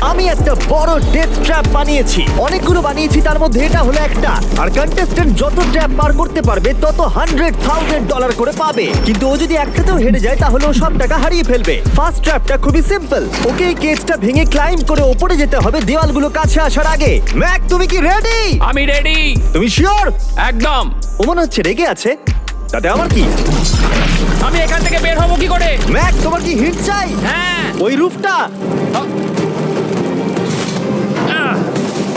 আমি একটা বড় ডেথ ট্র্যাপ বানিয়েছি। অনেকগুলো বানিয়েছি তার মধ্যে এটা হলো একটা। আর কন্টেস্টেন্ট যত ট্র্যাপ পার করতে পারবে তত হান্ড্রেড থাউজেন্ড ডলার করে পাবে। কিন্তু ও যদি একটাতেও হেরে যায় তাহলে ও সব টাকা হারিয়ে ফেলবে। ফার্স্ট ট্র্যাপটা খুবই সিম্পল ওকে এই কেজটা ভেঙে ক্লাইম্ব করে ওপরে যেতে হবে দেওয়ালগুলো কাছে আসার আগে। ম্যাক তুমি কি রেডি আমি রেডি তুমি শিওর একদম। ও মনে হচ্ছে রেগে আছে। তাতে আমার কি? আমি এখান থেকে বের হব কি করে? ম্যাক তোমার কি হিট চাই? হ্যাঁ। ওই রূপটা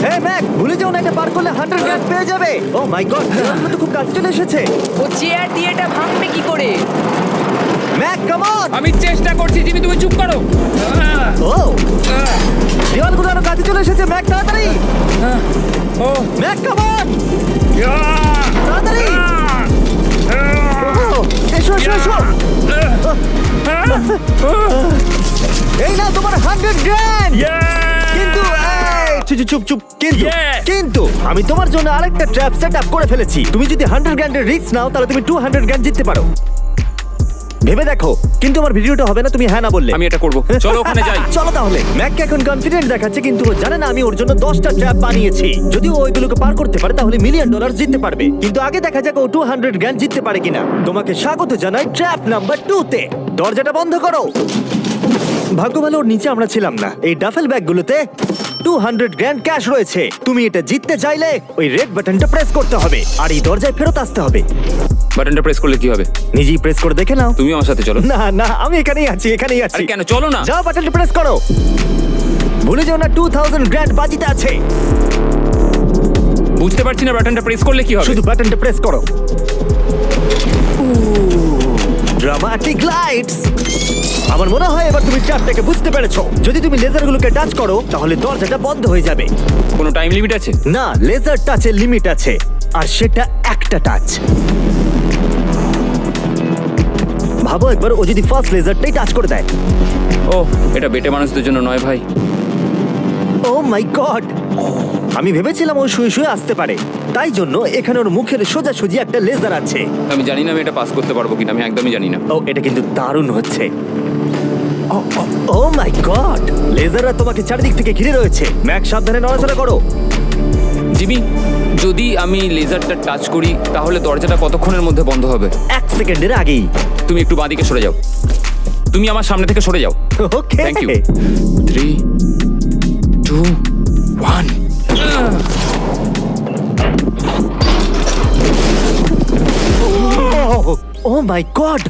হ্যাঁ ম্যাক ভুলে যাও না এটা পার করলে হান্ড্রেড গ্রাম পেয়ে যাবে। ও মাই গড তো খুব কাছে চলে এসেছে। ও চেয়ার দিয়ে এটা ভাঙবে কি করে? ম্যাক কাম অন আমি চেষ্টা করছি জিমি তুমি চুপ করো। ও আহ, দেওয়ালগুলো আরও কাছে চলে এসেছে ম্যাক তাড়াতাড়ি! ও। ম্যাক কাম অন তাড়াতাড়ি! এসো এসো এসো! এই না তোমার হান্ড্রেড গ্র্যান্ড চুপ চুপ, চুপ চুপ। কিন্তু! কিন্তু আমি তোমার জন্য আরেকটা ট্র্যাপ সেট আপ করে ফেলেছি। তুমি যদি হান্ড্রেড গ্র্যান্ডের রিস্ক নাও তাহলে তুমি টু হান্ড্রেড গ্র্যান্ড জিততে পারো। ভেবে দেখো কিন্তু আমার ভিডিওটা হবে না তুমি হ্যাঁ না বললে। আমি এটা করব। চলো ওখানে যাই। চলো তাহলে। ম্যাক এখন কনফিডেন্ট দেখাচ্ছে কিন্তু ও জানে না আমি ওর জন্য দশটা ট্র্যাপ বানিয়েছি। যদি ও ওইগুলোকে পার করতে পারে তাহলে মিলিয়ন ডলার জিততে পারবে। কিন্তু আগে দেখা যাক ও টু হান্ড্রেড গ্র্যান্ড জিততে পারে কিনা। তোমাকে স্বাগত জানাই ট্র্যাপ নাম্বার টু তে। দরজাটা বন্ধ করো। ভাগ্য ভালো ওর নিচে আমরা ছিলাম না। এই ডাফেল ব্যাগগুলোতে টু হান্ড্রেড গ্র্যান্ড ক্যাশ রয়েছে। তুমি এটা জিততে চাইলে ওই রেড বাটনটা প্রেস করতে হবে আর এই দরজায় ফেরত আসতে হবে। বাটনটা প্রেস করলে কি হবে? নিজেই প্রেস করে দেখে নাও। তুমি আমার সাথে চলো। না না আমি এখানেই আছি এখানেই আছি। আরে কেন চলো না। যাও বাটনটা প্রেস করো। ভুলে যাও না টু থাউজেন্ড গ্র্যান্ড বাজিতে আছে। বুঝতে পারছি না বাটনটা প্রেস করলে কি হবে? শুধু বাটনটা প্রেস করো। ড্রামাটিক লাইটস আমার মনে হয় এবার তুমি চারটাকে বুঝতে পেরেছ। যদি তুমি লেজারগুলোকে টাচ করো তাহলে দরজাটা বন্ধ হয়ে যাবে। কোনো টাইম লিমিট আছে? না লেজার টাচের লিমিট আছে। আর সেটা একটা টাচ ভাবো একবার ও যদি ফার্স্ট লেজারটাই টাচ করে দেয়। ও এটা বেটে মানুষদের জন্য নয় ভাই। ও মাই গড আমি ভেবেছিলাম ও শুয়ে শুয়ে আসতে পারে। তাই জন্য এখানে ওর মুখের সোজাসুজি একটা লেজার আছে। আমি জানি না আমি এটা পাস করতে পারব কিনা আমি একদমই জানি না। ও এটা কিন্তু দারুণ হচ্ছে। ও মাই গড! লেজাররা তোমাকে চারিদিক থেকে ঘিরে রয়েছে। ম্যাক সাবধানে নড়াচড়া করো। জিমি যদি আমি লেজারটা টাচ করি তাহলে দরজাটা কতক্ষণের মধ্যে বন্ধ হবে? এক সেকেন্ডের আগেই। তুমি একটু বাঁদিকে সরে যাও। তুমি আমার সামনে থেকে সরে যাও। Okay thank you three my god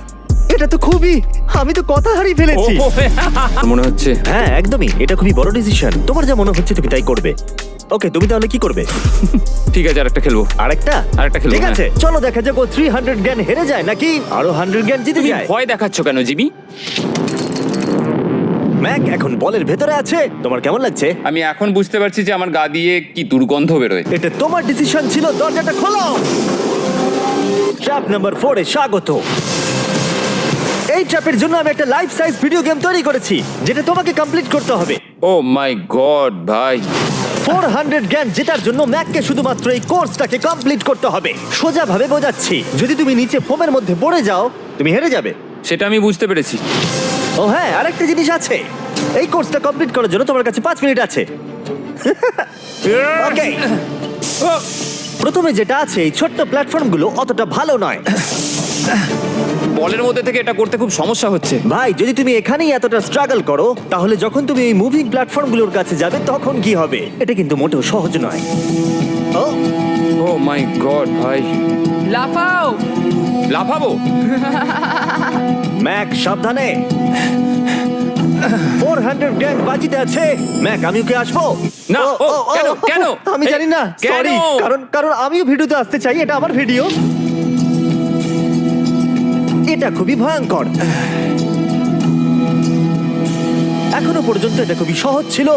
এটা তো খুবই আমি তো কথা হারিয়ে ফেলেছি। মনে হচ্ছে? হ্যাঁ একদমই। এটা খুবই বড় ডিসিশন তোমার যা মনে হচ্ছে তুমি তাই করবে। ওকে তুমি তাহলে কি করবে? ঠিক আছে আরেকটা খেলব। আরেকটা? আরেকটা খেলব, ঠিক হ্যাঁ। আছে চলো দেখা যাক ও থ্রি হান্ড্রেড জ্ঞান হেরে যায় নাকি আরও হান্ড্রেড জ্ঞান জিতে যায়। ভয় দেখাচ্ছ কেন জিমি? ম্যাক এখন বলের ভেতরে আছে। তোমার কেমন লাগছে? আমি এখন বুঝতে পারছি যে আমার গা দিয়ে কি দুর্গন্ধ বেরোয়। এটা তোমার ডিসিশন ছিল দরজাটা খোলো! ট্র্যাপ নাম্বার ফোরে স্বাগত এই ট্র্যাপের জন্য আমি একটা লাইফ সাইজ ভিডিও গেম তৈরি করেছি যেটা তোমাকে কমপ্লিট করতে হবে। ও মাই গড ভাই। ফোর হান্ড্রেড জ্ঞান জেতার জন্য ম্যাককে শুধুমাত্র এই কোর্সটাকে কমপ্লিট করতে হবে। সোজা ভাবে বোঝাচ্ছি যদি তুমি নিচে ফোমের মধ্যে পড়ে যাও তুমি হেরে যাবে। সেটা আমি বুঝতে পেরেছি। ও হ্যাঁ আরেকটা জিনিস আছে। এই কোর্সটা কমপ্লিট করার জন্য তোমার কাছে পাঁচ মিনিট আছে। ওকে প্রথমে যেটা আছে এই ছোট্ট প্ল্যাটফর্মগুলো অতটা ভালো নয়। বলের মধ্যে থেকে এটা করতে খুব সমস্যা হচ্ছে। ভাই যদি তুমি এখানেই এতটা স্ট্রাগল করো তাহলে যখন তুমি এই মুভিং প্ল্যাটফর্মগুলোর কাছে যাবে তখন কি হবে? এটা কিন্তু মোটেও সহজ নয়। ও? ও মাই গড ভাই। লাফাও! লাফাবো? ম্যাক সাবধানে। ফোর হান্ড্রেড গ্র্যান্ড বাজিতে আছে। ম্যাক আমি ওকে আসব? না, ও, কেন, কেন? আমি জানি না কেন? সরি কারণ কারণ আমিও ভিডিওতে আসতে চাই এটা আমার ভিডিও। এটা খুবই ভয়ঙ্কর। এখনও পর্যন্ত এটা খুবই সহজ ছিল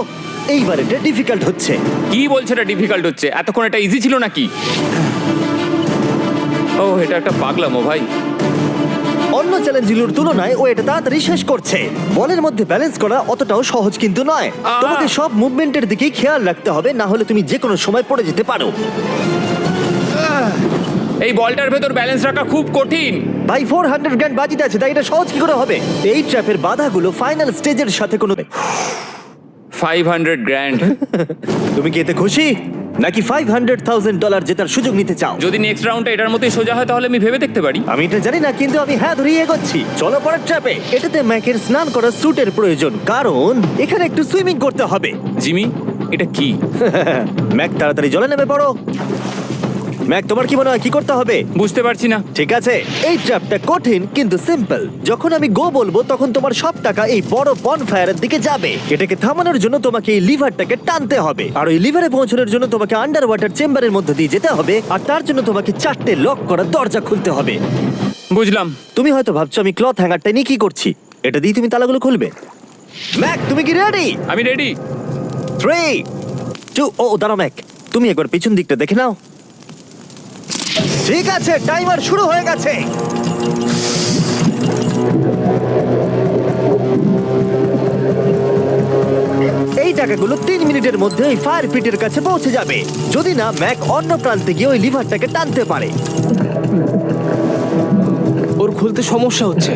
এইবার এটা ডিফিকাল্ট হচ্ছে। কি বলছে এটা ডিফিকাল্ট হচ্ছে? এতক্ষণ এটা ইজি ছিল নাকি? ও এটা একটা পাগলামো ভাই। অন্য চ্যালেঞ্জগুলোর তুলনায় ও এটা তাড়াতাড়ি শেষ করছে। বলের মধ্যে ব্যালেন্স করা অতটাও সহজ কিন্তু নয়! তোমাকে সব মুভমেন্টের দিকেই খেয়াল রাখতে হবে না হলে তুমি যে কোনো সময় পড়ে যেতে পারো। এই বলটার ভেতর ব্যালেন্স রাখা খুব কঠিন। ভাই ফোর হান্ড্রেড গ্র্যান্ড বাজিতে আছে তাই এটা সহজ কি করে হবে? এই ট্র্যাপের বাধাগুলো ফাইনাল স্টেজের সাথে কোনো ফাইভ হান্ড্রেড গ্র্যান্ড তুমি কি এতে খুশি? নাকি ফাইভ হান্ড্রেড থাউজেন্ড ডলার জেতার সুযোগ নিতে চাও? যদি নেক্সট রাউন্ডটা এটার মতোই সোজা হয় তাহলে আমি ভেবে দেখতে পারি। আমি এটা জানি না কিন্তু আমি হ্যাঁ ধরেই এগোচ্ছি। চলো পরের ট্র্যাপে এটাতে ম্যাকের স্নান করার স্যুটের প্রয়োজন কারণ এখানে একটু সুইমিং করতে হবে। জিমি এটা কি? ম্যাক তাড়াতাড়ি জলে নেমে পড়ো। ম্যাক তোমার কি মনে হয় কি করতে হবে? বুঝতে পারছি না। ঠিক আছে? এই ট্র্যাপটা কঠিন কিন্তু সিম্পল যখন আমি গো বলব তখন তোমার সব টাকা এই বড় বনফায়ারের দিকে যাবে। এটাকে থামানোর জন্য তোমাকে এই লিভারটাকে টানতে হবে। আর ওই লিভারে পৌঁছানোর জন্য তোমাকে আন্ডার ওয়াটার চেম্বারের মধ্যে দিয়ে যেতে হবে আর তার জন্য তোমাকে চারটে লক করা দরজা খুলতে হবে। বুঝলাম। তুমি হয়তো ভাবছ আমি ক্লথ হ্যাঙ্গারটা নিয়ে কি করছি? এটা দিয়ে তুমি তালাগুলো খুলবে। ম্যাক তুমি কি রেডি আমি রেডি থ্রি টু ও দাঁড়াও ম্যাক। তুমি একবার পিছন দিকটা দেখে নাও। ঠিক আছে টাইমার শুরু হয়ে গেছে। এই টাকাগুলো তিন মিনিটের মধ্যে ওই ফায়ার পিটের কাছে পৌঁছে যাবে। যদি না, ম্যাক অন্য প্রান্তে গিয়ে ওই লিভারটাকে টানতে পারে। ওর খুলতে সমস্যা হচ্ছে।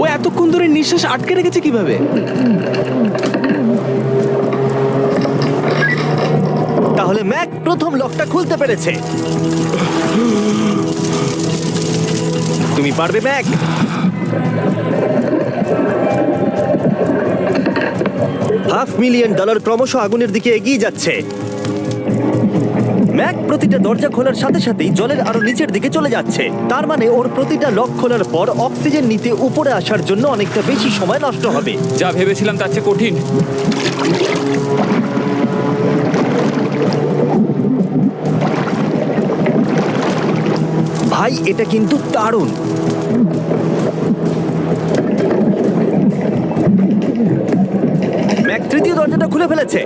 ও এতক্ষণ ধরে নিঃশ্বাস আটকে রেখেছে কীভাবে? তাহলে ম্যাক প্রথম লকটা খুলতে পেরেছে। তুমি পারবে, ম্যাক? হাফ মিলিয়ন ডলার ক্রমশ আগুনের দিকে এগিয়ে যাচ্ছে। ম্যাক প্রতিটা দরজা খোলার সাথে সাথেই জলের আরও নিচের দিকে চলে যাচ্ছে। তার মানে ওর প্রতিটা লক খোলার পর অক্সিজেন নিতে উপরে আসার জন্য অনেকটা বেশি সময় নষ্ট হবে। যা ভেবেছিলাম তার চেয়ে কঠিন। ভাই এটা কিন্তু দারুণ। ম্যাক তৃতীয় দরজাটা খুলে ফেলেছে।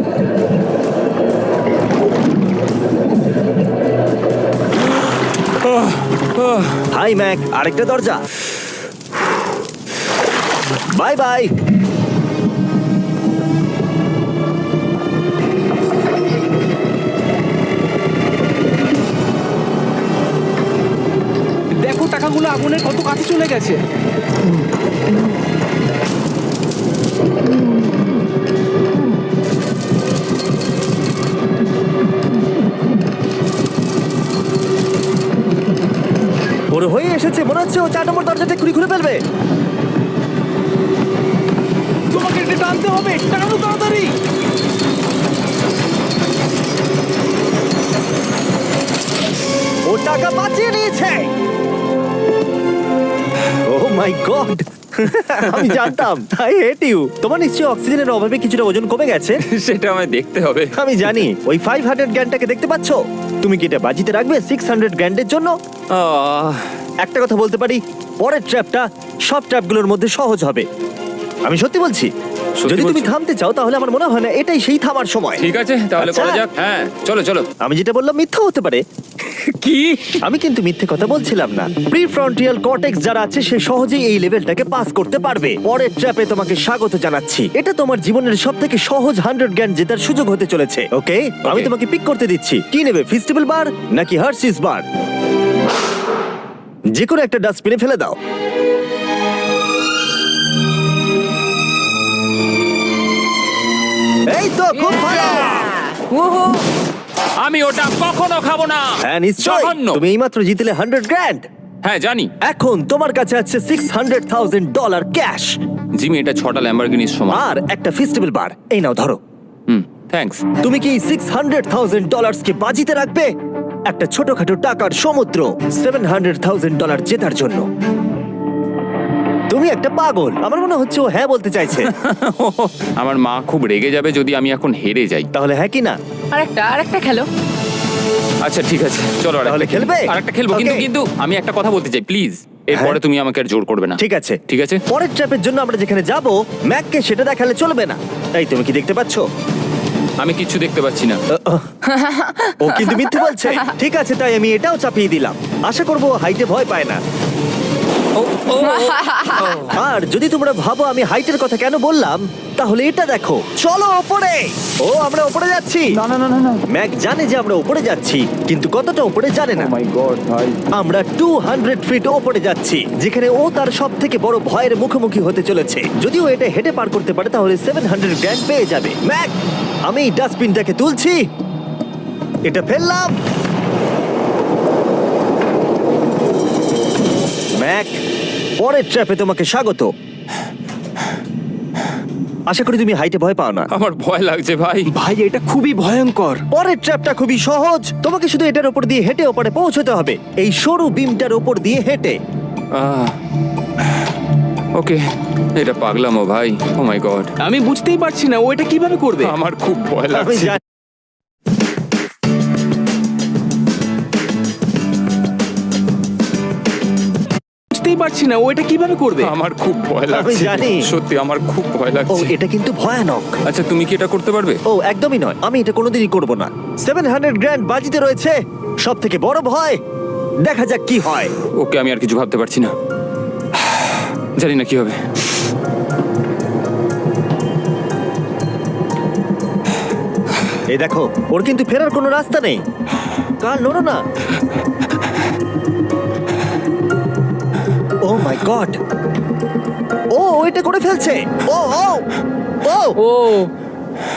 হাই, ম্যাক, আরেকটা দরজা। Bye bye. দেখো টাকাগুলো আগুনের কত কাছে চলে গেছে? ওর হয়ে এসেছে, মনে হচ্ছে ও চার নম্বর দরজাটা খুলে খুলে ফেলবে। তোমাকে এটা টানতে হবে, টানো তাড়াতাড়ি। ও টাকা বাঁচিয়ে নিয়েছে। ও মাই গড আমি জানতাম আই হেট ইউ তোমার নিশ্চয়ই অক্সিজেনের অভাবে কিছুটা ওজন কমে গেছে? সেটা আমায় দেখতে হবে। আমি জানি ওই ফাইভ হান্ড্রেড গ্র্যান্ডটাকে দেখতে পাচ্ছ? তুমি কি এটা বাজিতে রাখবে সিক্স হান্ড্রেড গ্র্যান্ডের জন্য? আহ, একটা কথা বলতে পারি পরের ট্র্যাপটা সব ট্র্যাপগুলোর মধ্যে সহজ হবে। আমি সত্যি বলছি সত্যি যদি তুমি বলছো? থামতে চাও তাহলে আমার মনে হয় না এটাই সেই থামার সময়। ঠিক আছে তাহলে আচ্ছা। করা যাক হ্যাঁ চলো চলো। আমি যেটা বললাম মিথ্যা হতে পারে কি? আমি কিন্তু মিথ্যে কথা বলছিলাম না। প্রি ফ্রন্টিয়াল কর্টেক্স যারা আছে সে সহজেই এই লেভেলটাকে পাস করতে পারবে। পরের ট্র্যাপে তোমাকে স্বাগত জানাচ্ছি। এটা তোমার জীবনের সব থেকে সহজ হান্ড্রেড জ্ঞান জেতার সুযোগ হতে চলেছে ওকে? আমি তোমাকে পিক করতে দিচ্ছি। কি নেবে ফেস্টিভ্যাল বার নাকি হার্সিস বার? যে কোনো একটা ডাস্টবিনে ফেলে দাও। এই তো খুব ভালো! উহু! আমি ওটা কখনো খাব না। হ্যাঁ নিশ্চয়ই। জঘন্য। তুমি এইমাত্র জিতলে হান্ড্রেড গ্র্যান্ড হ্যাঁ জানি। এখন তোমার কাছে আছে six hundred thousand dollar cash Jimmy এটা ছটা ল্যাম্বরগিনির সমান। আর একটা ফেস্টিভ্যাল বার এই নাও ধরো। হুম থ্যাঙ্কস তুমি কি সিক্স হান্ড্রেড থাউজেন্ড ডলার্স কে বাজিতে রাখবে? একটা ছোটখাটো টাকার সমুদ্র সেভেন হান্ড্রেড থাউজেন্ড ডলার জেতার জন্য। তুমি একটা পাগল। আমার মনে হচ্ছে ও হ্যাঁ বলতে চাইছে। আমার মা খুব রেগে যাবে যদি আমি এখন হেরে যাই। তাহলে হ্যাঁ কি না? আরেকটা আরেকটা খেলো। আচ্ছা ঠিক আছে। চলো আর তাহলে খেলবে? আরেকটা খেলব কিন্তু Okay. কিন্তু আমি একটা কথা বলতে চাই প্লিজ। এরপরে হ্যাঁ। তুমি আমাকে আর জোর করবে না। ঠিক আছে। ঠিক আছে? পরের ট্র্যাপের জন্য আমরা যেখানে যাব ম্যাককে সেটা দেখালে চলবে না। তাই তুমি কি দেখতে পাচ্ছ? আমি কিচ্ছু দেখতে পাচ্ছি না। ও কিন্তু মিথ্যে বলছে। ঠিক আছে তাই আমি এটাও চাপিয়ে দিলাম। আশা করব হাইটে ভয় পায় না। আর যদি তোমরা ভাবো আমি হাইটের কথা কেন বললাম তাহলে এটা দেখো। চলো ওপরে! ও আমরা ওপরে যাচ্ছি। না না না না ম্যাক জানে যে আমরা ওপরে যাচ্ছি কিন্তু কতটা ওপরে জানে না। মাই গড ভাই। আমরা টু হান্ড্রেড ফিট ওপরে যাচ্ছি যেখানে ও তার সব থেকে বড় ভয়ের মুখোমুখি হতে চলেছে। যদিও এটা হেঁটে পার করতে পারে তাহলে সেভেন হান্ড্রেড গ্র্যান্ড পেয়ে যাবে। ম্যাক আমি ডাস্টবিনটাকে তুলছি। এটা ফেললাম। ম্যাক। পরের ট্র্যাপে তোমাকে স্বাগত। আশা করি তুমি হাইটে ভয় পাও না। আমার ভয় লাগছে ভাই। ভাই এটা খুবই ভয়ঙ্কর। পরের ট্র্যাপটা খুবই সহজ। তোমাকে শুধু এটার উপর দিয়ে হেঁটে ওপরে পৌঁছতে হবে। এই সরু বিমটার উপর দিয়ে হেঁটে। ওকে এটা পাগলামো ভাই। ও মাই গড আমি বুঝতেই পারছি না ও এটা কীভাবে করবে? আমার খুব ভয় আমি লাগছে। জানি। বুঝতেই পারছি না ও এটা কীভাবে করবে? আমার খুব ভয় লাগছে। জানি। সত্যি আমার খুব ভয় ও লাগছে। এটা কিন্তু ভয়ানক। আচ্ছা তুমি কি এটা করতে পারবে? ও একদমই নয়। আমি এটা কোনোদিনই করব না। সেভেন হান্ড্রেড গ্র্যান্ড বাজিতে রয়েছে। সব থেকে বড় ভয় দেখা যাক কি হয়। ওকে আমি আর কিছু ভাবতে পারছি না। জানি না কি হবে। এই দেখো ওর কিন্তু ফেরার কোনো রাস্তা নেই। কাল নোড়ো না। ও মাই গড ও এটা করে ফেলছে। ও ও ও। ও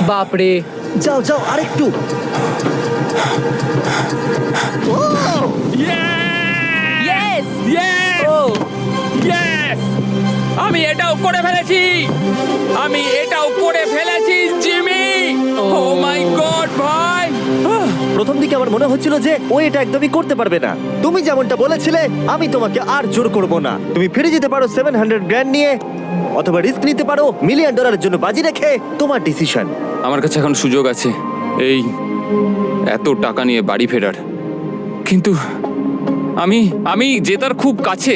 বাপরে। যাও যাও আরেকটু। ও। Yes Yes! ও। Yes! আমি এটাও করে ফেলেছি। আমি এটাও করে ফেলেছি আমার মনে হচ্ছিল যে ও এটা একদমই করতে পারবে না। তুমি যেমনটা বলেছিলে আমি তোমাকে আর জোর করব না। তুমি ফিরে যেতে পারো সেভেন হান্ড্রেড গ্র্যান্ড নিয়ে অথবা রিস্ক নিতে পারো মিলিয়ন ডলারের জন্য বাজি রেখে তোমার ডিসিশন আমার কাছে এখন সুযোগ আছে। এই এত টাকা নিয়ে বাড়ি ফেরার। কিন্তু আমি আমি জেতার খুব কাছে।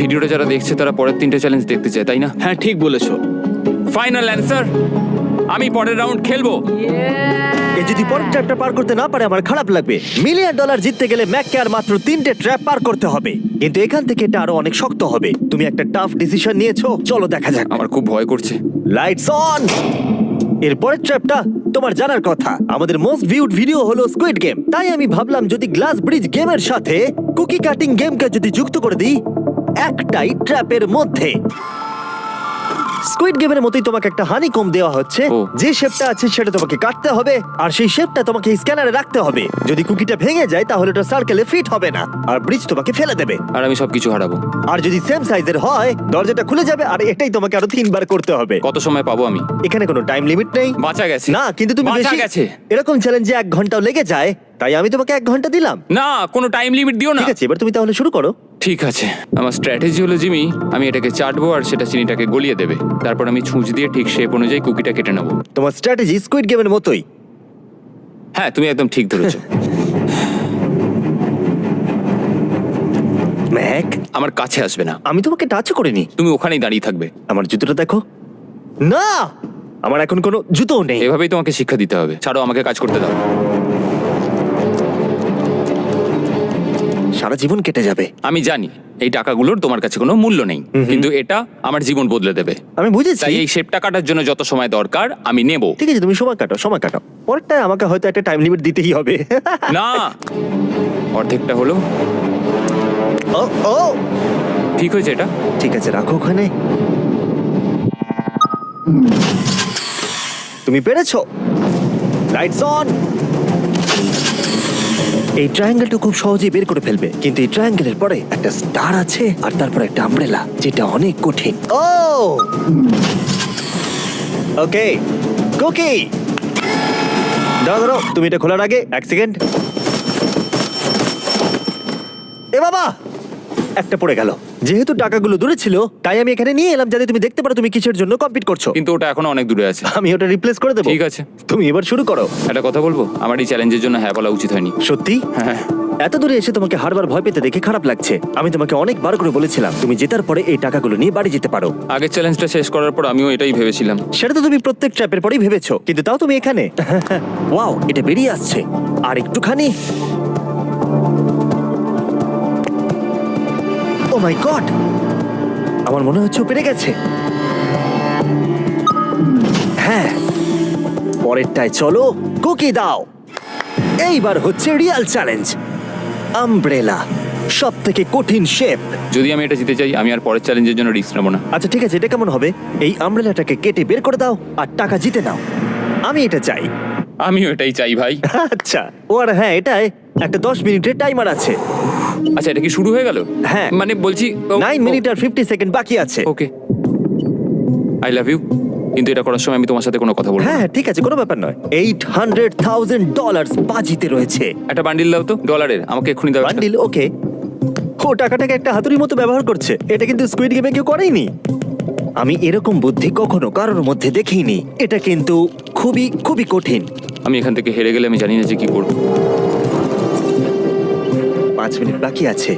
ভিডিওটা যারা দেখছে তারা পরের তিনটে চ্যালেঞ্জ দেখতে চায় তাই না? হ্যাঁ ঠিক বলেছ। ফাইনাল অ্যান্সার আমি পরের রাউন্ড খেলব। এ যদি পরের ট্র্যাপটা পার করতে না পারে আমার খারাপ লাগবে। মিলিয়ন ডলার জিততে গেলে ম্যাককে আর মাত্র তিনটে ট্র্যাপ পার করতে হবে। কিন্তু এখান থেকে এটা আরও অনেক শক্ত হবে। তুমি একটা টাফ ডিসিশন নিয়েছো চলো দেখা যাক। আমার খুব ভয় করছে। লাইটস অন এর পরের ট্র্যাপটা তোমার জানার কথা। আমাদের মোস্ট ভিউড ভিডিও হলো স্কুইড গেম তাই আমি ভাবলাম যদি গ্লাস ব্রিজ গেমের সাথে কুকি কাটিং গেমকে যদি যুক্ত করে দিই একটাই ট্র্যাপের মধ্যে। স্কুইড গেমের মতোই তোমাকে একটা হানি কম দেওয়া হচ্ছে। ও। যে শেপটা আছে সেটা তোমাকে কাটতে হবে আর সেই শেপটা তোমাকে স্ক্যানারে রাখতে হবে। যদি কুকিটা ভেঙে যায় তাহলে ওটা সার্কেলে ফিট হবে না আর ব্রিজ তোমাকে ফেলে দেবে। আর আমি সবকিছু হারাবো। আর যদি সেম সাইজের হয় দরজাটা খুলে যাবে আর এটাই তোমাকে আরও তিনবার করতে হবে। কত সময় পাবো আমি? এখানে কোনো টাইম লিমিট নেই। বাঁচা গেছে। না কিন্তু তুমি বাঁচা বেশি গেছে। এরকম চ্যালেঞ্জে এক ঘন্টাও লেগে যায় তাই আমি তোমাকে এক ঘণ্টা দিলাম। না কোনো টাইম লিমিট দিও না। ঠিক আছে এবার তুমি তাহলে শুরু করো। ঠিক আছে। আমার স্ট্র্যাটেজি হলো জিমি আমি এটাকে চাটবো আর সেটা চিনিটাকে গলিয়ে দেবে। তারপর আমি ছুঁচ দিয়ে ঠিক শেপ অনুযায়ী কুকিটা কেটে নেব। তোমার স্ট্র্যাটেজি স্কুইড গেমের মতোই। হ্যাঁ তুমি একদম ঠিক ধরেছো। ম্যাক? আমার কাছে আসবে না। আমি তোমাকে টাচ করিনি। তুমি ওখানেই দাঁড়িয়ে থাকবে। আমার জুতোটা দেখো। না! আমার এখন কোনো জুতো নেই। এভাবেই তোমাকে শিক্ষা দিতে হবে। ছাড়ো আমাকে কাজ করতে দাও। সারা জীবন কেটে যাবে। আমি জানি এই টাকাগুলোর তোমার কাছে কোনো মূল্য নেই কিন্তু এটা আমার জীবন বদলে দেবে। আমি বুঝেছি। তাই এই শেপটা কাটার জন্য যত সময় দরকার আমি নেব। ঠিক আছে তুমি সময় কাটো সময় কাটো। পরেরটায় আমাকে হয়তো একটা টাইম লিমিট দিতেই হবে। না! অর্ধেকটা হলো। ও ও! ঠিক হয়েছে এটা? ঠিক আছে রাখো ওখানে। তুমি পেরেছ। লাইটস অন এই ট্রায়াঙ্গেলটা খুব সহজেই বের করে ফেলবে। কিন্তু এই ট্রায়াঙ্গেলের পরে একটা স্টার আছে আর তারপর একটা আমব্রেলা যেটা অনেক কঠিন। ও! Okay, cookie! দাঁড়া দাঁড়াও, তুমি এটা খোলার আগে এক সেকেন্ড। এ বাবা, একটা পড়ে গেল। যেহেতু টাকাগুলো দূরে ছিল তাই আমি এখানে নিয়ে এলাম যাতে তুমি দেখতে পারো তুমি কিসের জন্য কমপ্লিট করছ। কিন্তু ওটা এখনও অনেক দূরে আছে। আমি ওটা রিপ্লেস করে দেবো। ঠিক আছে। তুমি এবার শুরু করো। একটা কথা বলব? আমার এই চ্যালেঞ্জের জন্য হ্যাঁ বলা উচিত হয়নি। সত্যি? হ্যাঁ। এত দূরে এসে তোমাকে হারবার ভয় পেতে দেখে খারাপ লাগছে। আমি তোমাকে অনেকবার করে বলেছিলাম তুমি জেতার পরে এই টাকাগুলো নিয়ে বাড়ি যেতে পারো। আগের চ্যালেঞ্জটা শেষ করার পর আমিও এটাই ভেবেছিলাম। সেটা তো তুমি প্রত্যেক ট্র্যাপের পরেই ভেবেছো কিন্তু তাও তুমি এখানে। ওয়াও এটা বেরিয়ে আসছে। আর একটুখানি। ও মাই গড আমার মনে হচ্ছে ও পেরে গেছে। হ্যাঁ পরেরটায় চলো কুকি দাও। এইবার হচ্ছে রিয়াল চ্যালেঞ্জ আমব্রেলা সব থেকে কঠিন শেপ যদি আমি এটা জিতে চাই আমি আর পরের চ্যালেঞ্জের জন্য রিস্ক নেব না। আচ্ছা ঠিক আছে এটা কেমন হবে? এই আমব্রেলাটাকে কেটে বের করে দাও আর টাকা জিতে নাও। আমি এটা চাই। আমিও এটাই চাই ভাই। আচ্ছা ও আর হ্যাঁ এটাই একটা দশ মিনিটের টাইমার আছে। আচ্ছা এটা কি শুরু হয়ে গেল? হ্যাঁ। মানে বলছি নাইন মিনিট আর ফিফটি সেকেন্ড বাকি আছে। ওকে আই লাভ ইউ কিন্তু এটা করার সময় আমি তোমার সাথে কোনো কথা বলব না। হ্যাঁ ঠিক আছে কোনো ব্যাপার নয়। এইট হান্ড্রেড থাউজেন্ড ডলার বাজিতে রয়েছে। একটা বান্ডিল দাও তো ডলারের আমাকে এক্ষুনি দাও একটা। বান্ডিল ওকে ও টাকাটাকে একটা হাতুড়ির মতো ব্যবহার করছে। এটা কিন্তু স্কুইড গেমে কেউ করেইনি। আমি এরকম বুদ্ধি কখনো কারোর মধ্যে দেখিনি। এটা কিন্তু খুবই খুবই কঠিন। আমি এখান থেকে হেরে গেলে আমি জানি না যে কি করব। পাঁচ মিনিট বাকি আছে।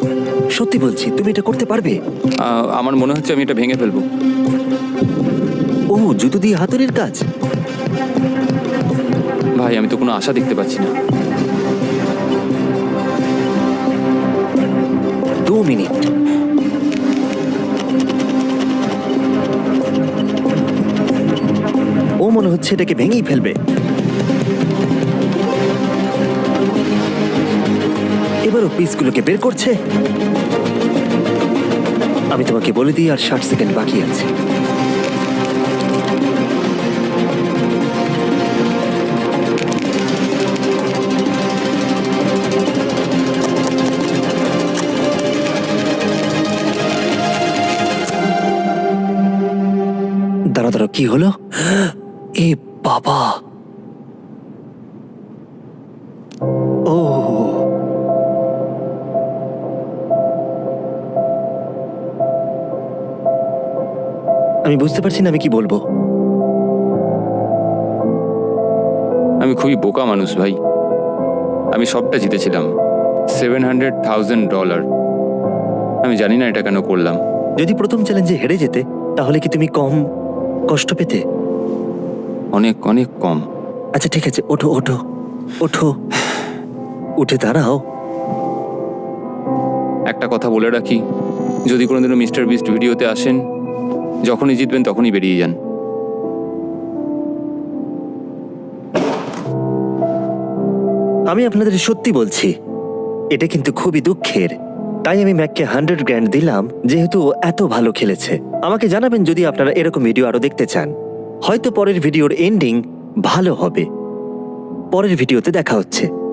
সত্যি বলছি তুমি এটা করতে পারবে? আহ, আমার মনে হচ্ছে আমি এটা ভেঙে ফেলব। ও জুতো দিয়ে হাতুড়ির কাজ? ভাই আমি তো কোনো আশা দেখতে পাচ্ছি না। দু মিনিট। ও মনে হচ্ছে এটাকে ভেঙেই ফেলবে। এবারও পিসগুলোকে বের করছে? আমি তোমাকে বলে দিই, আর ষাট সেকেন্ড বাকি আছে। দাঁড়া কি হলো? এ বাবা! ও আমি বুঝতে পারছি না আমি কি বলব। আমি খুবই বোকা মানুষ ভাই। আমি সবটা জিতেছিলাম। সেভেন হান্ড্রেড থাউজেন্ড ডলার আমি জানি না এটা কেন করলাম। যদি প্রথম চ্যালেঞ্জে হেরে যেতে তাহলে কি তুমি কম কষ্ট পেতে? অনেক অনেক কম। আচ্ছা ঠিক আছে ওঠো ওঠো ওঠো। উঠে দাঁড়াও। একটা কথা বলে রাখি যদি কোনোদিনও মিস্টার বিস্ট ভিডিওতে আসেন যখনই জিতবেন তখনই বেরিয়ে যান। আমি আপনাদের সত্যি বলছি, এটা কিন্তু খুবই দুঃখের। তাই আমি ম্যাককে হান্ড্রেড গ্র্যান্ড দিলাম, যেহেতু ও এত ভালো খেলেছে। আমাকে জানাবেন যদি আপনারা এরকম ভিডিও আরও দেখতে চান। হয়তো পরের ভিডিওর এন্ডিং ভালো হবে। পরের ভিডিওতে দেখা হচ্ছে।